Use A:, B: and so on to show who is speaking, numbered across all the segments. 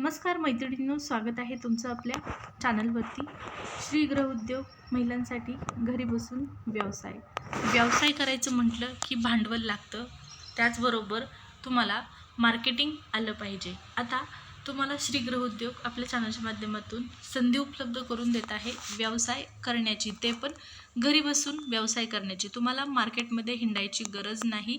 A: नमस्कार मैत्रिणींनो. स्वागत आहे तुमचं आपल्या चॅनलवरती. श्री गृह उद्योग महिलांसाठी घरी बसून व्यवसाय. व्यवसाय करायचं म्हटलं की भांडवल लागतं. त्याचबरोबर तुम्हाला मार्केटिंग आलं पाहिजे. आता तुम्हाला श्री गृह उद्योग आपल्या चॅनलच्या माध्यमातून संधी उपलब्ध करून देत आहे. व्यवसाय करण्याची ते पण घरी बसून व्यवसाय करण्याची. तुम्हाला मार्केटमध्ये हिंडायची गरज नाही.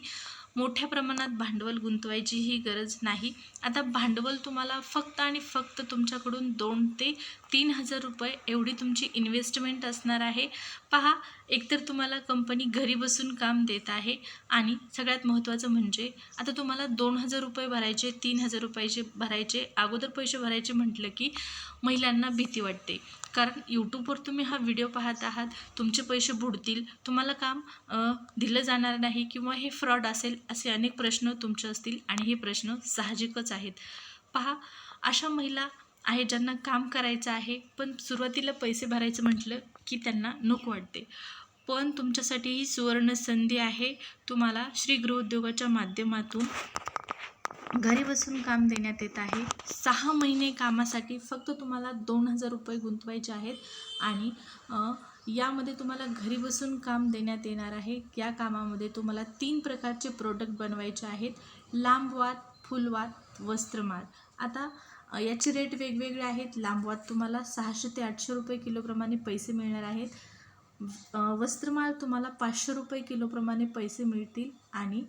A: मोठ्या प्रमाणात भांडवल गुंतवायचीही गरज नाही. आता भांडवल तुम्हाला फक्त आणि फक्त तुमच्याकडून दोन ते तीन हजार रुपये एवढी तुमची इन्व्हेस्टमेंट असणार आहे. पहा एकतर तुम्हाला कंपनी घरी बसून काम देत आहे आणि सगळ्यात महत्त्वाचं म्हणजे आता तुम्हाला दोन हजार रुपये भरायचे तीन हजार रुपयाचे भरायचे अगोदर पैसे भरायचे म्हटलं की महिलांना भीती वाटते. कारण यूट्यूबवर तुम्ही हा व्हिडिओ पाहत आहात तुमचे पैसे बुडतील तुम्हाला काम दिलं जाणार नाही किंवा हे फ्रॉड असेल असे अनेक प्रश्न तुमचे असतील आणि हे प्रश्न साहजिकच आहेत. पहा अशा महिला आहे ज्यांना काम करायचं आहे पण सुरुवातीला पैसे भरायचं म्हटलं की त्यांना नको वाटते. पण तुमच्यासाठी ही सुवर्ण संधी आहे. तुम्हाला श्री गृहोद्योगाच्या माध्यमातून घरी बसून काम देण्यात येत आहे. सहा महिने कामासाठी फक्त तुम्हाला दोन हजार रुपये गुंतवायचे आहेत आणि यामध्ये तुम्हाला घरी बसून काम देण्यात येणार आहे. या कामामध्ये तुम्हाला तीन प्रकारचे प्रोडक्ट बनवायचे आहेत. लांबवात फुलवात वस्त्रमाळ. आता याचे रेट वेगवेगळे आहेत. लांबवात तुम्हाला सहाशे ते आठशे रुपये किलोप्रमाणे पैसे मिळणार आहेत. वस्त्रमाल वस्त्रमाळ तुम्हाला पाचशे रुपये किलोप्रमाणे पैसे मिळतील आणि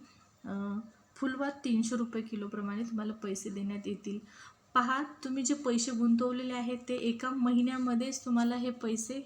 A: फुलवात तीनशे रुपये किलोप्रमाणे तुम्हाला पैसे देण्यात येतील. पहा तुम्ही जे पैसे गुंतवलेले आहेत ते एका महिन्यामध्येच तुम्हाला हे पैसे